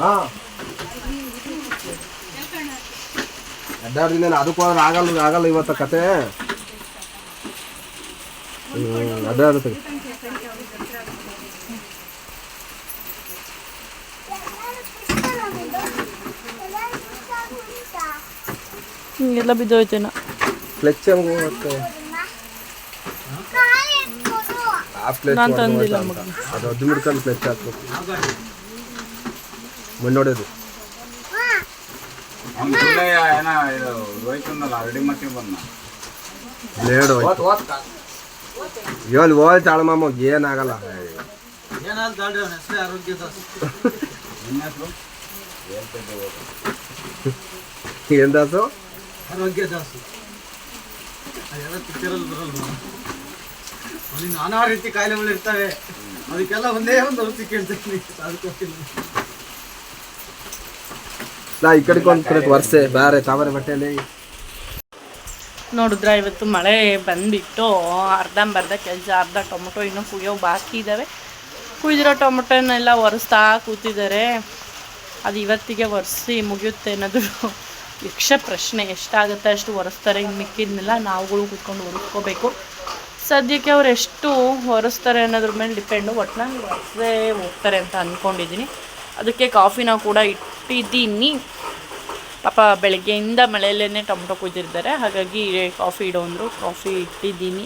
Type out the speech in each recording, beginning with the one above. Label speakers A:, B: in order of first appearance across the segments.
A: ಹಾಂ. ಅಡ್ಡಾಡ್ದಿನ ಅದಕ್ಕೂ ಆಗಲ್ಲ ಆಗಲ್ಲ ಇವತ್ತು ಕತೆ. ಹ್ಞೂ ಅಡ್ಡಾಡ್ತೀವಿ
B: ಹಿಂಗೆಲ್ಲ ಬಿದ್ದೋಯ್ತೇನ
A: ಕ್ಲಚ್ ಹೋಗುತ್ತೆ ಮತ್ತೆ. ಆ
B: ಪ್ಲೇಟ್
A: ಅದು ಅದು ಹಿಡ್ಕೊಂಡು ಪ್ಲೇಟ್ ಹಾಕ್ಬೇಕು ಮಣ್ಣು ಹೊಡೆಯೋದು
C: ಮಾಡ್ಕೊಂಡು
A: ಬ್ಲೇಡ್ ಹೋಯ್ತು. ಹೇಳಿ ಹೋಯ್ತು ಏನಾಗಲ್ಲ. ಏನ್ ದಾಸು?
D: ಆರೋಗ್ಯ ದಾಸು. ನಾನಾ ರೀತಿ ಕಾಯಿಲೆಗಳು ಇರ್ತವೆ. ಅದಕ್ಕೆಲ್ಲ ಒಂದೇ ಒಂದು ಔಷಧಿ ಕೇಳ್ತೀನಿ. ಅದಕ್ಕೆ
A: ನಾ ಈ ಕಡೆಗೆ ಒಂದು ಕಡೆ ವರ್ಷೆ ಬೇರೆ ತಾವರೆ ಬಟ್ಟೆಯಲ್ಲಿ.
B: ನೋಡಿದ್ರ ಇವತ್ತು ಮಳೆ ಬಂದ್ಬಿಟ್ಟು ಅರ್ಧಂಬರ್ಧ ಕೆಲಸ ಅರ್ಧ ಟೊಮೊಟೊ ಇನ್ನೂ ಕುಯ್ಯೋ ಬಾಕಿ ಇದ್ದಾವೆ ಕುಯ್ದಿರೋ ಟೊಮೊಟೊನೆಲ್ಲ ಒರೆಸ್ತಾ ಕೂತಿದ್ದಾರೆ. ಅದು ಇವತ್ತಿಗೆ ಒರೆಸಿ ಮುಗಿಯುತ್ತೆ ಅನ್ನೋದು ಯಕ್ಷ ಪ್ರಶ್ನೆ ಎಷ್ಟಾಗುತ್ತೆ ಅಷ್ಟು ಒರೆಸ್ತಾರೆ ಇನ್ನು ಮಿಕ್ಕಿದ್ನೆಲ್ಲ ನಾವುಗಳು ಕೂತ್ಕೊಂಡು ಒರೆಸ್ಕೋಬೇಕು. ಸದ್ಯಕ್ಕೆ ಅವ್ರು ಎಷ್ಟು ಹೊರಿಸ್ತಾರೆ ಅನ್ನೋದ್ರ ಮೇಲೆ ಡಿಪೆಂಡು ಒಟ್ಟಿನಲ್ಲಿ ಹೊರಸೇ ಹೋಗ್ತಾರೆ ಅಂತ ಅಂದ್ಕೊಂಡಿದ್ದೀನಿ ಅದಕ್ಕೆ ಕಾಫಿನ ಕೂಡ ಇಟ್ಟಿದ್ದೀನಿ. ಪಾಪ ಬೆಳಗ್ಗೆಯಿಂದ ಮಳೆಯಲ್ಲೇ ಟೊಮೊಟೊ ಕುಯ್ದಿರ್ತಾರೆ. ಹಾಗಾಗಿ ಕಾಫಿ ಇಡೋ ಅಂದರು ಕಾಫಿ ಇಟ್ಟಿದ್ದೀನಿ.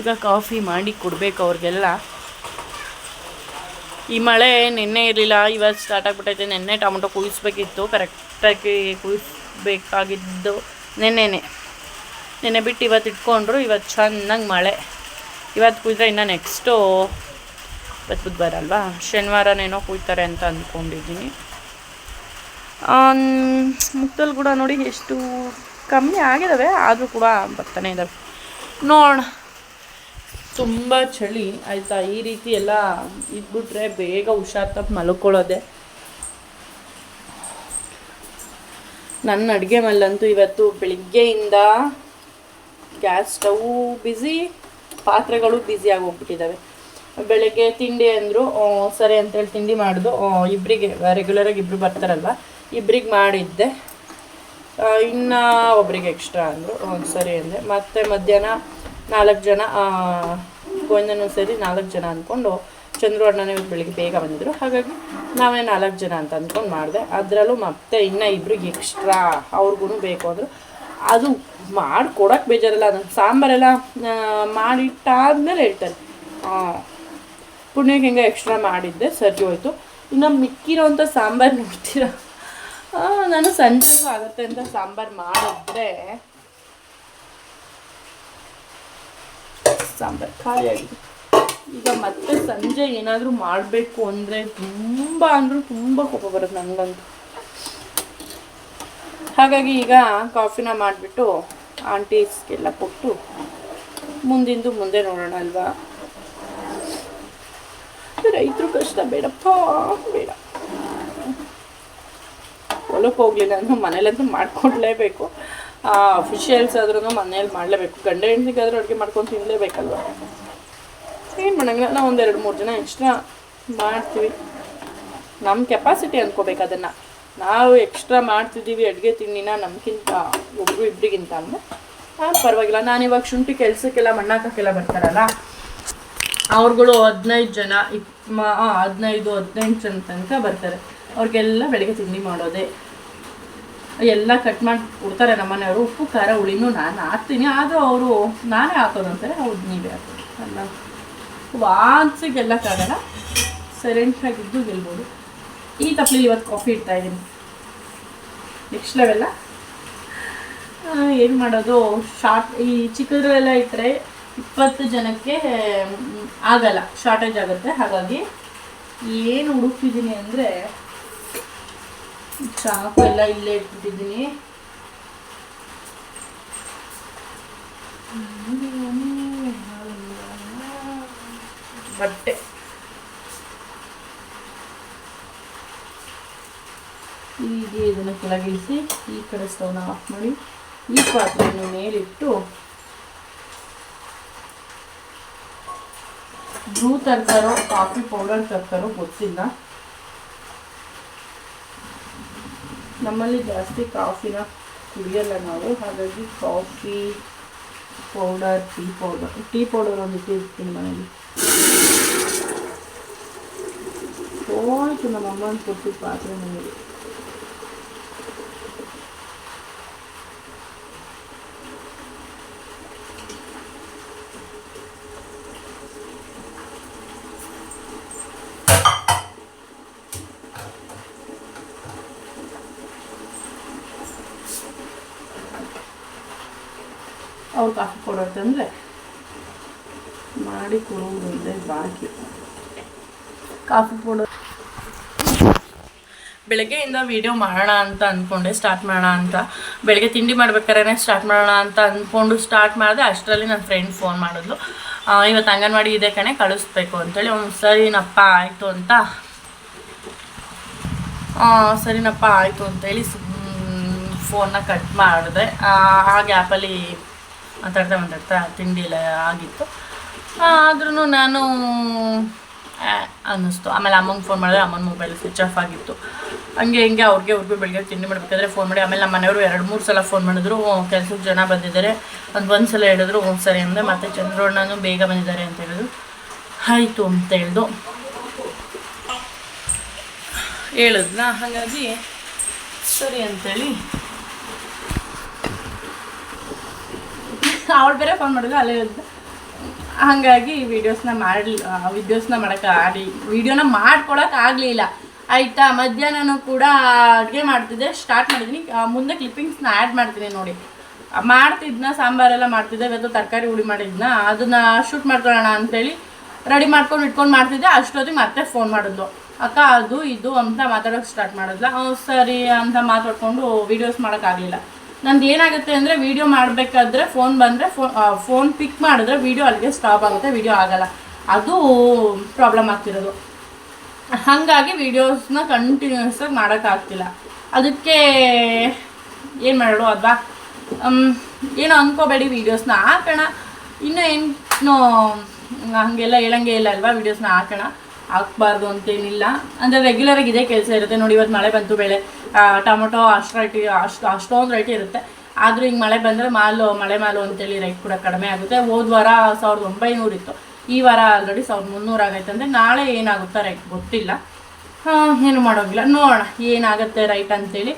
B: ಈಗ ಕಾಫಿ ಮಾಡಿ ಕೊಡಬೇಕು ಅವ್ರಿಗೆಲ್ಲ. ಈ ಮಳೆ ನಿನ್ನೆ ಇರಲಿಲ್ಲ. ಇವತ್ತು ಸ್ಟಾರ್ಟ್ ಆಗಿಬಿಟ್ಟೈತೆ. ನಿನ್ನೆ ಟೊಮೊಟೊ ಕುಯಿಸ್ಬೇಕಿತ್ತು. ಕರೆಕ್ಟಾಗಿ ಕುಯಿಸ್ಬೇಕಾಗಿದ್ದು ನೆನ್ನೆನೆ. ನೆನ್ನೆ ಬಿಟ್ಟು ಇವತ್ತು ಇಟ್ಕೊಂಡ್ರು, ಇವತ್ತು ಚೆನ್ನಾಗಿ ಮಳೆ. ಇವತ್ತು ಕುಯ್ದ್ರೆ ಇನ್ನು ನೆಕ್ಸ್ಟು ಇವತ್ತು ಬುಧವಾರ ಅಲ್ವಾ? ಶನಿವಾರನೇನೋ ಕುಯ್ತಾರೆ ಅಂತ ಅಂದ್ಕೊಂಡಿದ್ದೀನಿ ಮುತ್ತಲ್ ಕೂಡ ನೋಡಿ ಎಷ್ಟು ಕಮ್ಮಿ ಆಗಿದ್ದಾವೆ ಆದರೂ ಕೂಡ ಬರ್ತಾನೆ ಇದ್ದಾವೆ ನೋಡೋಣ. ತುಂಬ ಚಳಿ ಆಯಿತಾ? ಈ ರೀತಿ ಎಲ್ಲ ಇದ್ಬಿಟ್ರೆ ಬೇಗ ಹುಷಾರ್ ತಪ್ಪು ಮಲ್ಕೊಳ್ಳೋದೆ. ನನ್ನ ಅಡುಗೆ ಮಲ್ಲಂತೂ ಇವತ್ತು ಬೆಳಿಗ್ಗೆಯಿಂದ ಗ್ಯಾಸ್ ಸ್ಟವ್ ಬ್ಯುಸಿ ಪಾತ್ರೆಗಳು ಬ್ಯುಸಿ ಆಗೋಗ್ಬಿಟ್ಟಿದ್ದಾವೆ ಬೆಳಗ್ಗೆ ತಿಂಡಿ ಅಂದರು ಸರಿ ಅಂತೇಳಿ ತಿಂಡಿ ಮಾಡಿದು. ಇಬ್ಬರಿಗೆ ರೆಗ್ಯುಲರಾಗಿ ಇಬ್ಬರು ಬರ್ತಾರಲ್ವ? ಇಬ್ರಿಗೆ ಮಾಡಿದ್ದೆ. ಇನ್ನು ಒಬ್ರಿಗೆ ಎಕ್ಸ್ಟ್ರಾ ಅಂದರು. ಸರಿ ಅಂದೆ. ಮತ್ತು ಮಧ್ಯಾಹ್ನ ನಾಲ್ಕು ಜನ ಒಂದೊಂದು ಸರಿ ನಾಲ್ಕು ಜನ ಅಂದ್ಕೊಂಡು ಚಂದ್ರು ಅಣ್ಣನೇ ಬೆಳಿಗ್ಗೆ ಬೇಗ ಬಂದಿದ್ರು. ಹಾಗಾಗಿ ನಾವೇ ನಾಲ್ಕು ಜನ ಅಂತ ಅಂದ್ಕೊಂಡು ಮಾಡಿದೆ. ಅದರಲ್ಲೂ ಮತ್ತೆ ಇನ್ನೂ ಇಬ್ರಿಗೆ ಎಕ್ಸ್ಟ್ರಾ ಅವ್ರಿಗೂ ಬೇಕು ಅಂದರು. ಅದು ಮಾಡಿಕೊಡೋಕೆ ಬೇಜಾರಲ್ಲ ಅದನ್ನು ಸಾಂಬಾರೆಲ್ಲ ಮಾಡಿಟ್ಟಾದ್ಮೇಲೆ ಹೇಳ್ತಾರೆ. ಪುಣ್ಯಕ್ಕೆ ಹೆಂಗೆ ಎಕ್ಸ್ಟ್ರಾ ಮಾಡಿದ್ದೆ ಸರಿ ಹೋಯ್ತು. ಇನ್ನು ಮಿಕ್ಕಿರೋಂಥ ಸಾಂಬಾರು ನೋಡ್ತೀರಾ? ನಾನು ಸಂಜೆಗೂ ಆಗುತ್ತೆ ಅಂತ ಸಾಂಬಾರು ಮಾಡಿದ್ರೆ ಸಾಂಬಾರು ಖಾಲಿ ಆಗಿದೆ. ಈಗ ಮತ್ತೆ ಸಂಜೆ ಏನಾದರೂ ಮಾಡಬೇಕು ಅಂದರೆ ತುಂಬ ಅಂದರೂ ತುಂಬ ಕೋಪ ಬರುತ್ತೆ ನನಗಂತೂ ಹಾಗಾಗಿ ಈಗ ಕಾಫಿನ ಮಾಡಿಬಿಟ್ಟು ಆಂಟೀಸ್ಗೆಲ್ಲ ಕೊಟ್ಟು ಮುಂದಿಂದು ಮುಂದೆ ನೋಡೋಣ ಅಲ್ವಾ? ರೈತರು ಕಷ್ಟ, ಬೇಡಪ್ಪ, ಬೇಡ. ಹೊಲಕ್ಕೆ ಹೋಗ್ಲಿಲ್ಲ ಅಂದ್ರೆ ಮನೇಲಂತೂ ಮಾಡ್ಕೊಡ್ಲೇಬೇಕು. ಅಫಿಷಿಯಲ್ಸ್ ಆದ್ರೂ ಮನೇಲಿ ಮಾಡಲೇಬೇಕು. ಗಂಡ ಹೆಣ್ಣಿಗಾದ್ರೂ ಅಡುಗೆ ಮಾಡ್ಕೊಂಡು ತಿನ್ನಲೇಬೇಕಲ್ವ ಏನು ಮಾಡೋಂಗಿಲ್ಲ, ನಾವು ಒಂದೆರಡು ಮೂರು ಜನ ಎಕ್ಸ್ಟ್ರಾ ಮಾಡ್ತೀವಿ. ನಮ್ಮ ಕೆಪಾಸಿಟಿ ಅಂದ್ಕೋಬೇಕು ಅದನ್ನು. ನಾವು ಎಕ್ಸ್ಟ್ರಾ ಮಾಡ್ತಿದ್ದೀವಿ ಅಡುಗೆ ತಿಂಡಿನ ನಮ್ಗಿಂತ ಒಬ್ಬರು ಇಬ್ಬರಿಗಿಂತ ಪರವಾಗಿಲ್ಲ. ನಾನು ಇವಾಗ ಶುಂಠಿ ಕೆಲಸಕ್ಕೆಲ್ಲ, ಮಣ್ಣಾಕಕ್ಕೆಲ್ಲ ಬರ್ತಾರಲ್ಲ? ಅವ್ರುಗಳು ಹದಿನೈದು ಜನ, ಇಪ್ ಹದಿನೈದು, ಹದಿನೆಂಟು ಜನ ತನಕ ಬರ್ತಾರೆ. ಅವ್ರಿಗೆಲ್ಲ ಬೆಳಗ್ಗೆ ತಿಂಡಿ ಮಾಡೋದೇ. ಎಲ್ಲ ಕಟ್ ಮಾಡಿ ಕೊಡ್ತಾರೆ ನಮ್ಮನೆಯವರು. ಉಪ್ಪು, ಖಾರ, ಹುಳಿನೂ ನಾನು ಹಾಕ್ತೀನಿ. ಆದರೂ ಅವರು ನಾನೇ ಹಾಕೋದು ಅಂತಾರೆ. ಹೌದು, ನೀವೇ ಹಾಕೋದು. ಅಲ್ಲ. ವಾನ್ಸಿ ಗೆಲ್ಲಕ್ಕಾಗಲ್ಲ ಸೈಲೆಂಟಾಗಿದ್ದು ಗೆಲ್ಬೋದು. ಈ ತಪ್ಪಲಿ ಇವತ್ತು ಕಾಫಿ ಇಡ್ತಾ ಇದ್ದೀನಿ ನೆಕ್ಸ್ಟ್ ಲೆವೆಲ್ಲ ಏನು ಮಾಡೋದು ಶಾರ್ಟ್ ಈ ಚಿಕ್ಕದ್ರಲ್ಲೆಲ್ಲ ಇಟ್ಟರೆ ಇಪ್ಪತ್ತು ಜನಕ್ಕೆ ಆಗಲ್ಲ ಶಾರ್ಟೇಜ್ ಆಗುತ್ತೆ ಹಾಗಾಗಿ ಏನು ಹುಡುಕ್ತಿದ್ದೀನಿ ಅಂದರೆ ಚಾಕು ಎಲ್ಲ ಇಲ್ಲೇ ಇಟ್ಬಿಟ್ಟಿದ್ದೀನಿ ಬಟ್ಟೆ ಹೀಗೆ ಇದನ್ನು ಕೆಳಗಿಳಿಸಿ ಈ ಕಡೆ ಸ್ಟವ್ನ ಆಫ್ ಮಾಡಿ ಈ ಪಾತ್ರೆಯನ್ನು ಮೇಲಿಟ್ಟು ಬ್ರೂ ತರ್ತಾರೋ ಕಾಫಿ ಪೌಡರ್ ತರ್ತಾರೋ ಗೊತ್ತಿಲ್ಲ. ನಮ್ಮಲ್ಲಿ ಜಾಸ್ತಿ ಕಾಫಿನ ಕುಡಿಯಲ್ಲ ನಾವು. ಹಾಗಾಗಿ coffee powder tea powder tea powder ಒಂದು ಇಟ್ಟಿರ್ತೀನಿ ಮನೇಲಿ. ನಮ್ಮ ಅಮ್ಮನ ಕೊಟ್ಟಿದ್ದ ಪಾತ್ರೆ ನನಗೆ ಅವ್ರು ಕಾಫಿ ತಂದರೆ ಮಾಡಿ ಕೊಡುವುದೊಂದೇ ಬಾಕಿ. Coffee powder. ಬೆಳಗ್ಗೆಯಿಂದ ವಿಡಿಯೋ ಮಾಡೋಣ ಅಂತ ಅಂದ್ಕೊಂಡೆ ಸ್ಟಾರ್ಟ್ ಮಾಡೋಣ ಅಂತ. ಬೆಳಗ್ಗೆ ತಿಂಡಿ ಮಾಡ್ಬೇಕಾದ್ರೆ ಸ್ಟಾರ್ಟ್ ಮಾಡೋಣ ಅಂತ ಅಂದ್ಕೊಂಡು ಸ್ಟಾರ್ಟ್ ಮಾಡಿದೆ, ಅಷ್ಟರಲ್ಲಿ ನನ್ನ ಫ್ರೆಂಡ್ ಫೋನ್ ಮಾಡಿದ್ಲು. ಇವತ್ತು ಅಂಗನವಾಡಿ ಇದೆ ಕಣೆ, ಕಳಿಸ್ಬೇಕು ಅಂತೇಳಿ. ಅವ್ನು ಸರಿನಪ್ಪ, ಆಯಿತು ಅಂತ. ಸರಿನಪ್ಪ, ಆಯಿತು ಅಂತೇಳಿ ಫೋನ್ನ ಕಟ್ ಮಾಡಿದೆ. ಆ ಗ್ಯಾಪಲ್ಲಿ ಮಾತಾಡ್ತಾ ಮಾತಾಡ್ತಾ ತಿಂಡಿ ಎಲ್ಲ ಆಗಿತ್ತು. ಆದ್ರೂ ನಾನು ಅನ್ನಿಸ್ತು. ಆಮೇಲೆ ಅಮ್ಮಂಗೆ ಫೋನ್ ಮಾಡಿದ್ರೆ ಅಮ್ಮನ ಮೊಬೈಲ್ ಸ್ವಿಚ್ ಆಫ್ ಆಗಿತ್ತು. ಹಂಗೆ ಹಿಂಗೆ ಅವ್ರಿಗೆ ಅವ್ರಿಗೂ ಬೆಳಗ್ಗೆ ತಿಂಡಿ ಮಾಡಬೇಕಾದ್ರೆ ಫೋನ್ ಮಾಡಿ. ಆಮೇಲೆ ನಮ್ಮ ಮನೆಯವರು ಎರಡು ಮೂರು ಸಲ ಫೋನ್ ಮಾಡಿದ್ರು. ಕೆಲ್ಸಕ್ಕೆ ಜನ ಬಂದಿದ್ದಾರೆ. ಒಂದು ಒಂದು ಸಲ ಹೇಳಿದ್ರು ಹ್ಞೂ ಸರಿ ಅಂದರೆ ಮತ್ತೆ ಚಂದ್ರಣ್ಣನೂ ಬೇಗ ಬಂದಿದ್ದಾರೆ ಅಂತ ಹೇಳಿದ್ರು. ಆಯಿತು, ಅಂತ ಹೇಳ್ದು. ಹೇಳಿದ್ನ? ಹಾಗಾಗಿ ಸರಿ ಅಂತೇಳಿ ಅವಳು ಬೇರೆ ಫೋನ್ ಮಾಡಿದ್ರು ಅಲ್ಲೇ ಹಾಗಾಗಿ ವೀಡಿಯೋಸ್ನ ಮಾಡಿ ವಿಡಿಯೋಸ್ನ ಮಾಡೋಕೆ ಆಡಿ ವೀಡಿಯೋನ ಮಾಡ್ಕೊಳಕ್ಕೆ ಆಗಲಿಲ್ಲ ಆಯಿತಾ, ಮಧ್ಯಾಹ್ನನೂ ಕೂಡ ಅಡುಗೆ ಮಾಡ್ತಿದ್ದೆ ಸ್ಟಾರ್ಟ್ ಮಾಡಿದ್ದೀನಿ ಮುಂದೆ ಕ್ಲಿಪ್ಪಿಂಗ್ಸ್ನ ಆ್ಯಡ್ ಮಾಡ್ತೀನಿ ನೋಡಿ. ಮಾಡ್ತಿದ್ನ, ಸಾಂಬಾರೆಲ್ಲ ಮಾಡ್ತಿದ್ದೆ, ಇವತ್ತು ತರಕಾರಿ ಹುಳಿ ಮಾಡಿದ್ನ. ಅದನ್ನು ಶೂಟ್ ಮಾಡ್ಕೊಳ್ಳೋಣ ಅಂಥೇಳಿ ರೆಡಿ ಮಾಡ್ಕೊಂಡು ಇಟ್ಕೊಂಡು ಮಾಡ್ತಿದ್ದೆ. ಅಷ್ಟೊತ್ತಿಗೆ ಮತ್ತೆ ಫೋನ್ ಮಾಡಿದ್ಲು. ಅಕ್ಕ, ಅದು ಇದು ಅಂತ ಮಾತಾಡೋಕ್ಕೆ ಸ್ಟಾರ್ಟ್ ಮಾಡಿದ್ಲ. ಸರಿ ಅಂತ ಮಾತಾಡ್ಕೊಂಡು ವೀಡಿಯೋಸ್ ಮಾಡೋಕ್ಕಾಗಲಿಲ್ಲ ನಂದು ಏನಾಗುತ್ತೆ ಅಂದರೆ ವೀಡಿಯೋ ಮಾಡಬೇಕಾದ್ರೆ ಫೋನ್ ಬಂದರೆ ಫೋನ್ ಫೋನ್ ಪಿಕ್ ಮಾಡಿದ್ರೆ ವೀಡಿಯೋ ಅಲ್ಲಿಗೆ ಸ್ಟಾಪ್ ಆಗುತ್ತೆ ವೀಡಿಯೋ ಆಗಲ್ಲ. ಅದು ಪ್ರಾಬ್ಲಮ್ ಆಗ್ತಿರೋದು. ಹಾಗಾಗಿ ವೀಡಿಯೋಸ್ನ ಕಂಟಿನ್ಯೂಸ್ ಆಗಿ ಮಾಡೋಕ್ಕಾಗ್ತಿಲ್ಲ ಅದಕ್ಕೆ ಏನು ಮಾಡೋದು ಅಲ್ವಾ ಏನೋ ಅಂದ್ಕೋಬೇಡಿ ವೀಡಿಯೋಸ್ನ ಹಾಕೋಣ. ಇನ್ನೂ ಏನು ಹಾಗೆಲ್ಲ ಹೇಳಂಗೆ ಇಲ್ಲ ಅಲ್ವಾ ವೀಡಿಯೋಸ್ನ ಹಾಕೋಣ. ಹಾಕ್ಬಾರ್ದು ಅಂತೇನಿಲ್ಲ. ಅಂದರೆ ರೆಗ್ಯುಲರಾಗಿ ಇದೇ ಕೆಲಸ ಇರುತ್ತೆ. ನೋಡಿ ಇವತ್ತು ಮಳೆ ಬಂತು ಬೆಳೆ. ಟೊಮೊಟೊ, ಅಷ್ಟು ರೈಟಿ ಅಷ್ಟು, ಅಷ್ಟೊಂದು ರೈಟಿ ಇರುತ್ತೆ. ಆದರೂ ಹಿಂಗೆ ಮಳೆ ಬಂದರೆ ಮಾಲು, ಮಳೆ ಮಾಲು ಅಂತೇಳಿ ರೈಟ್ ಕೂಡ ಕಡಿಮೆ ಆಗುತ್ತೆ. ಹೋದ ವಾರ ಸಾವಿರದ ಒಂಬೈನೂರು ಇತ್ತು. ಈ ವಾರ ಆಲ್ರೆಡಿ ಸಾವಿರದ ಮುನ್ನೂರು ಆಗೈತೆ ಅಂದರೆ ನಾಳೆ ಏನಾಗುತ್ತಾ ರೈಟ್ ಗೊತ್ತಿಲ್ಲ. ಏನು ಮಾಡೋಗಿಲ್ಲ ನೋಡೋಣ ಏನಾಗುತ್ತೆ ರೈಟ್ ಅಂತೇಳಿ.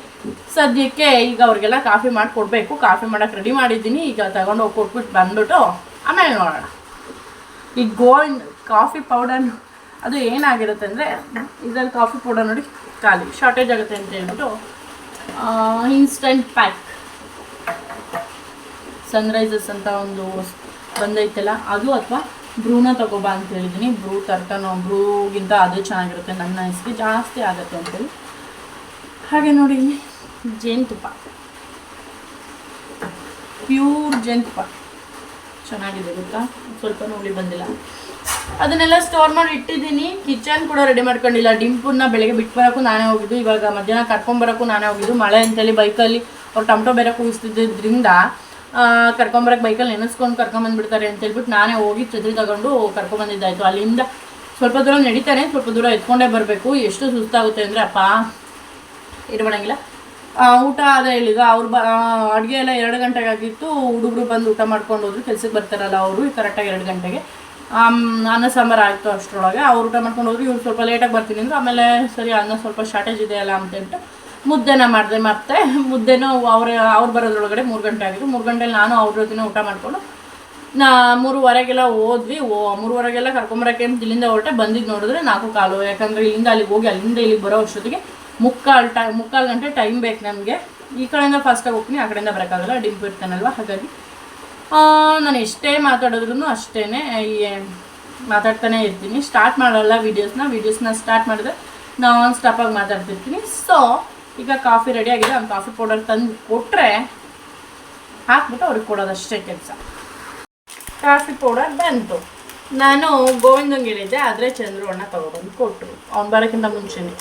B: ಸದ್ಯಕ್ಕೆ ಈಗ ಅವ್ರಿಗೆಲ್ಲ ಕಾಫಿ ಮಾಡಿ ಕೊಡಬೇಕು. ಕಾಫಿ ಮಾಡೋಕೆ ರೆಡಿ ಮಾಡಿದ್ದೀನಿ. ಈಗ ತಗೊಂಡು ಹೋಗಿ ಕೊಟ್ಬಿಟ್ಟು ಬಂದ್ಬಿಟ್ಟು ಆಮೇಲೆ ನೋಡೋಣ. ಈ ಗೋಲ್ಡ್ ಕಾಫಿ ಪೌಡರ್ ಅದು ಏನಾಗಿರುತ್ತೆ ಅಂದರೆ ಇದರಲ್ಲಿ ಕಾಫಿ ಪೌಡರ್ ನೋಡಿ ಖಾಲಿ ಶಾರ್ಟೇಜ್ ಆಗುತ್ತೆ ಅಂತ ಹೇಳ್ಬಿಟ್ಟು ಇನ್ಸ್ಟಂಟ್ ಪ್ಯಾಕ್ ಸನ್ರೈಸಸ್ ಅಂತ ಒಂದು ಬಂದೈತಲ್ಲ, ಅದು ಅಥವಾ ಬ್ರೂನ ತಗೋಬಾ ಅಂತ ಹೇಳಿದ್ದೀನಿ. ಬ್ರೂ ತರ್ಕನೋ ಬ್ರೂಗಿಂತ ಅದು ಚೆನ್ನಾಗಿರುತ್ತೆ, ನನ್ನ ಹೆಸರು ಜಾಸ್ತಿ ಆಗುತ್ತೆ ಅಂತೇಳಿ ಹಾಗೆ ನೋಡಿ ಜೇನುತುಪ್ಪ. ಪ್ಯೂರ್ ಜೇನುತುಪ್ಪ. ಚೆನ್ನಾಗಿದೆ ಗೊತ್ತಾ? ಸ್ವಲ್ಪ ನೋಡಿ ಬಂದಿಲ್ಲ. ಅದನ್ನೆಲ್ಲ ಸ್ಟೋರ್ ಮಾಡಿ ಇಟ್ಟಿದ್ದೀನಿ. ಕಿಚನ್ ಕೂಡ ರೆಡಿ ಮಾಡ್ಕೊಂಡಿಲ್ಲ. ಡಿಂಪನ್ನ ಬೆಳಗ್ಗೆ ಬಿಟ್ಟು ಬರೋಕ್ಕೂ ನಾನೇ ಹೋಗಿದ್ದು. ಇವಾಗ ಮಧ್ಯಾಹ್ನ ಕರ್ಕೊಂಬರೋಕ್ಕೂ ನಾನೇ ಹೋಗಿದ್ದು. ಮಳೆ ಅಂತೇಳಿ ಬೈಕಲ್ಲಿ ಅವ್ರು ಟೊಮಟೊ ಬೇರೆ ಕೂಗಿಸ್ತಿದ್ದರಿಂದ ಕರ್ಕೊಂಬರಕ್ಕೆ ಬೈಕಲ್ಲಿ ನೆನೆಸ್ಕೊಂಡು ಕರ್ಕೊಂಬಂದ್ಬಿಡ್ತಾರೆ ಅಂತ ಹೇಳ್ಬಿಟ್ಟು ನಾನೇ ಹೋಗಿ ಚದ್ರಿ ತಗೊಂಡು ಕರ್ಕೊಂಬಂದಿದ್ದಾಯಿತು ಅಲ್ಲಿಂದ ಸ್ವಲ್ಪ ದೂರ ನಡೀತಾನೆ, ಸ್ವಲ್ಪ ದೂರ ಎತ್ಕೊಂಡೇ ಬರಬೇಕು. ಎಷ್ಟು ಸುಸ್ತಾಗುತ್ತೆ ಅಂದರೆ, ಅಪ್ಪ ಇರಬಣಂಗಿಲ್ಲ ಊಟ ಅದೇ ಹೇಳಿದ ಅವ್ರು ಬ ಅಡುಗೆ ಎಲ್ಲ ಎರಡು ಗಂಟೆಗೆ ಆಗಿತ್ತು, ಹುಡುಗರು ಬಂದು ಊಟ ಮಾಡ್ಕೊಂಡು ಹೋದ್ರು, ಕೆಲ್ಸಕ್ಕೆ ಬರ್ತಾರಲ್ಲ ಅವರು ಕರೆಕ್ಟಾಗಿ ಎರಡು ಗಂಟೆಗೆ. ಅನ್ನ ಸಾಂಬಾರು ಆಯಿತು ಅಷ್ಟರೊಳಗೆ, ಅವ್ರು ಊಟ ಮಾಡ್ಕೊಂಡು ಹೋದ್ರು, ಇವ್ರು ಸ್ವಲ್ಪ ಲೇಟಾಗಿ ಬರ್ತೀನಿ ಅಂದ್ರು, ಆಮೇಲೆ ಸರಿ, ಅನ್ನ ಸ್ವಲ್ಪ ಶಾರ್ಟೇಜ್ ಇದೆಯಲ್ಲ ಅಂತ ಹೇಳ್ಬಿಟ್ಟು ಮುದ್ದೆನ ಮಾಡಿದೆ, ಮತ್ತೆ ಮುದ್ದೆನೂ ಅವ್ರ, ಅವ್ರು ಬರೋದ್ರೊಳಗಡೆ ಮೂರು ಗಂಟೆ ಆಗಿತ್ತು. ಮೂರು ಗಂಟೆಲಿ ನಾನು ಅವ್ರ ಜೊತೆನೇ ಊಟ ಮಾಡಿಕೊಂಡು, ನಾ ಮೂರುವರೆಗೆಲ್ಲ ಹೋದ್ವಿ, ಓ, ಮೂರುವರೆಗೆಲ್ಲ ಕರ್ಕೊಂಬರಕ್ಕೆ ಅಂತ ಇಲ್ಲಿಂದ ಹೊರಟೆ ಬಂದಿದ್ದು ನೋಡಿದ್ರೆ ನಾಲ್ಕು ಕಾಲು, ಯಾಕಂದರೆ ಇಲ್ಲಿಂದ ಅಲ್ಲಿಗೆ ಹೋಗಿ, ಅಲ್ಲಿಂದ ಇಲ್ಲಿಗೆ ಬರೋ ಅಷ್ಟೊತ್ತಿಗೆ ಮುಕ್ಕಾಲು ಟೈ, ಮುಕ್ಕಾಲು ಗಂಟೆ ಟೈಮ್ ಬೇಕು ನಮಗೆ. ಈ ಕಡೆಯಿಂದ ಫಸ್ಟಾಗಿ ಹೋಗ್ತೀನಿ, ಆ ಕಡೆಯಿಂದ ಬರೋಕ್ಕಾಗಲ್ಲ, ಡಿಂಪು ಇರ್ತಾನಲ್ವ, ಹಾಗಾಗಿ. ನಾನು ಎಷ್ಟೇ ಮಾತಾಡಿದ್ರು ಅಷ್ಟೇ ಮಾತಾಡ್ತಾನೆ ಇರ್ತೀನಿ. ಸ್ಟಾರ್ಟ್ ಮಾಡಲ್ಲ ವೀಡಿಯೋಸ್ನ ವೀಡಿಯೋಸ್ನ ಸ್ಟಾರ್ಟ್ ಮಾಡಿದ್ರೆ ನಾನ್ ಸ್ಟಾಪಾಗಿ ಮಾತಾಡ್ತಿರ್ತೀನಿ. ಸೊ ಈಗ ಕಾಫಿ ರೆಡಿ ಆಗಿದೆ ಅವ್ನು ಕಾಫಿ ಪೌಡರ್ ತಂದು ಕೊಟ್ಟರೆ ಹಾಕ್ಬಿಟ್ಟು ಅವ್ರಿಗೆ ಕೊಡೋದಷ್ಟೇ ಕೆಲಸ. ಕಾಫಿ ಪೌಡರ್ ಬಂತು. ನಾನು ಗೋವಿಂದಂಗೆ ಹೇಳಿದ್ದೆ ಆದರೆ ಚಂದ್ರು ಅಣ್ಣ ತೊಗೊಬಂದು ಕೊಟ್ಟರು ಅವ್ನು ಬರೋಕ್ಕಿಂತ ಮುಂಚೆನೇ.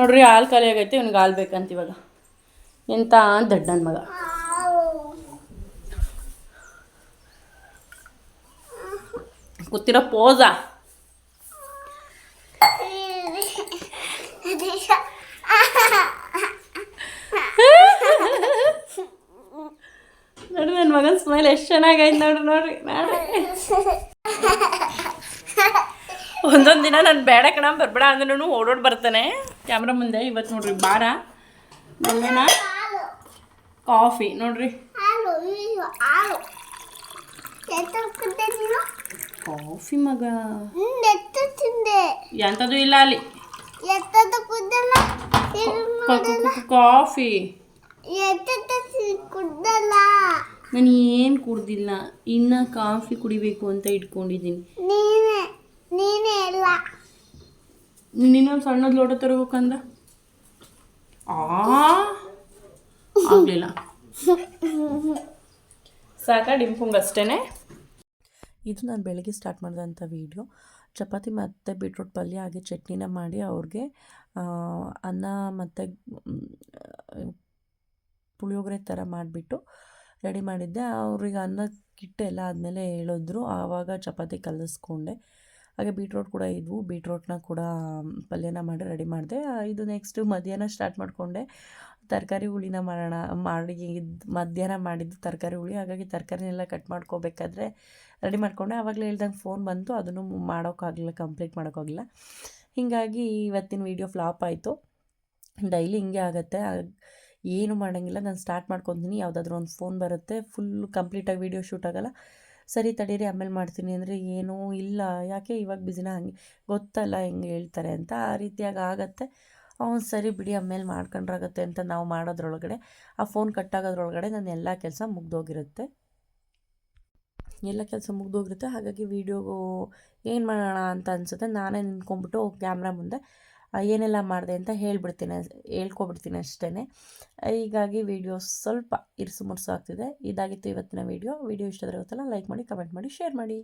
E: ನೋಡ್ರಿ ಹಾಲು ಖಾಲಿ ಆಗೈತೆ, ಇವ್ನಿಗೆ ಹಾಲು ಬೇಕಂತ ಇವಾಗ. ಎಂತ ದಡ್ಡ ಮಗ. ಕೂತಿರೋ ಪೋಸ? ನೋಡ್ರಿ ನನ್ನ ಮಗನ ಸ್ಮೈಲ್ ಎಷ್ಟು ಚೆನ್ನಾಗೈತೆ ನೋಡ್ರಿ ನೋಡ್ರಿ. ನೋಡ್ರಿ ಒಂದೊಂದು ದಿನ ನಾನು ಬೇಡ ಕಣ, ಬರ್ಬೇಡ ಅಂದ್ರೂ ಓಡೋಡ್ ಬರ್ತಾನೆ. ಕ್ಯಾಮ್ರಾ ಮುಂದೆ ಇವತ್ತು ನೋಡ್ರಿ ಬಾರ ಬೆಲ್ಲನ ಕಾಫಿ ನೋಡ್ರಿ. ಕಾಫಿ ಮಗ.
F: ತಿಂದೆ
E: ಎಂಥದ್ದು ಇಲ್ಲ ಅಲ್ಲಿ. ಕಾಫಿ ನಾನು ಏನು ಕುಡ್ದಿಲ್ಲ ಇನ್ನ ಕಾಫಿ ಕುಡಿಬೇಕು ಅಂತ ಇಟ್ಕೊಂಡಿದ್ದೀನಿ.
F: ನೀನೇ ನೀನೇ ಎಲ್ಲ
E: ಇನ್ನೊಂದು ಸಣ್ಣದ ಲೋಟ ತರಬೇಕಂದ ಆಗಲಿಲ್ಲ. ಸಾಕ ಡಿಂಪುಂಗ್ ಅಷ್ಟೇ
B: ಇದು ನಾನು ಬೆಳಗ್ಗೆ ಸ್ಟಾರ್ಟ್ ಮಾಡಿದಂಥ ವೀಡಿಯೋ ಚಪಾತಿ ಮತ್ತು ಬೀಟ್ರೂಟ್ ಪಲ್ಯ, ಹಾಗೆ ಚಟ್ನಿನ ಮಾಡಿ ಅವ್ರಿಗೆ ಅನ್ನ ಮತ್ತು ಪುಳಿಯೋಗರೆ ಥರ ಮಾಡಿಬಿಟ್ಟು ರೆಡಿ ಮಾಡಿದ್ದೆ. ಅವ್ರಿಗೆ ಅನ್ನ ಕಿಟ್ಟೆಲ್ಲ ಆದಮೇಲೆ ಹೇಳಿದ್ರು. ಆವಾಗ ಚಪಾತಿ ಕಲಿಸ್ಕೊಂಡೆ. ಹಾಗೆ ಬೀಟ್ರೋಟ್ ಕೂಡ ಇದ್ವು. ಬೀಟ್ರೋಟ್ನ ಕೂಡ ಪಲ್ಯನ ಮಾಡಿ ರೆಡಿ ಮಾಡಿದೆ. ಇದು ನೆಕ್ಸ್ಟು ಮಧ್ಯಾಹ್ನ ಸ್ಟಾರ್ಟ್ ಮಾಡಿಕೊಂಡೆ. ತರಕಾರಿ ಹುಳಿನ ಮಾಡೋಣ, ಮಾಡಿ ಮಧ್ಯಾಹ್ನ ಮಾಡಿದ್ದು ತರಕಾರಿ ಹುಳಿ. ಹಾಗಾಗಿ ತರಕಾರಿನೆಲ್ಲ ಕಟ್ ಮಾಡ್ಕೋಬೇಕಾದ್ರೆ ರೆಡಿ ಮಾಡಿಕೊಂಡೆ. ಆವಾಗಲೇ ಹೇಳ್ದಂಗೆ ಫೋನ್ ಬಂತು. ಅದನ್ನು ಮಾಡೋಕ್ಕಾಗಲಿಲ್ಲ ಕಂಪ್ಲೀಟ್ ಮಾಡೋಕ್ಕಾಗಲಿಲ್ಲ. ಹೀಗಾಗಿ ಇವತ್ತಿನ ವೀಡಿಯೋ ಫ್ಲಾಪ್ ಆಯಿತು. ಡೈಲಿ ಹಿಂಗೆ ಆಗುತ್ತೆ. ಆಗ್- ಏನು ಮಾಡೋಂಗಿಲ್ಲ. ನಾನು ಸ್ಟಾರ್ಟ್ ಮಾಡ್ಕೊತೀನಿ. ಯಾವುದಾದ್ರೂ ಒಂದು ಫೋನ್ ಬರುತ್ತೆ. ಫುಲ್ ಕಂಪ್ಲೀಟಾಗಿ ವೀಡಿಯೋ ಶೂಟ್ ಆಗಲ್ಲ. ಸರಿ ತಡೀರಿ, ಆಮೇಲೆ ಮಾಡ್ತೀನಿ ಅಂದರೆ ಏನೂ ಇಲ್ಲ. ಯಾಕೆ ಇವಾಗ ಬಿಸಿನ ಹಂಗೆ ಗೊತ್ತಲ್ಲ ಹೆಂಗೆ ಹೇಳ್ತಾರೆ ಅಂತ ಆ ರೀತಿಯಾಗಿ ಆಗತ್ತೆ. ಅವ್ನು ಸರಿ ಬಿಡಿ, ಆಮೇಲೆ ಮಾಡ್ಕೊಂಡ್ರಾಗತ್ತೆ ಅಂತ ನಾವು ಮಾಡೋದ್ರೊಳಗಡೆ. ಆ ಫೋನ್ ಕಟ್ಟಾಗೋದ್ರೊಳಗಡೆ ನನ್ನ ಎಲ್ಲ ಕೆಲಸ ಮುಗ್ದೋಗಿರುತ್ತೆ. ಎಲ್ಲ ಕೆಲಸ ಮುಗ್ದೋಗಿರುತ್ತೆ. ಹಾಗಾಗಿ ವೀಡಿಯೋಗೂ ಏನು ಮಾಡೋಣ ಅಂತ ಅನಿಸುತ್ತೆ. ನಾನೇ ನಿಂತ್ಕೊಂಡ್ಬಿಟ್ಟು ಕ್ಯಾಮ್ರಾ ಮುಂದೆ ಏನೆಲ್ಲ ಮಾಡಿದೆ ಅಂತ ಹೇಳ್ಬಿಡ್ತೀನಿ ಹೇಳ್ಕೊಬಿಡ್ತೀನಿ ಅಷ್ಟೇ ಹೀಗಾಗಿ ವೀಡಿಯೋ ಸ್ವಲ್ಪ ಇರಿಸು ಮುರುಸು ಆಗ್ತಿದೆ. ಇದಾಗಿತ್ತು ಇವತ್ತಿನ ವೀಡಿಯೋ. ವೀಡಿಯೋ ಇಷ್ಟ ಗೊತ್ತಲ್ಲ ಲೈಕ್ ಮಾಡಿ ಕಮೆಂಟ್ ಮಾಡಿ ಶೇರ್ ಮಾಡಿ.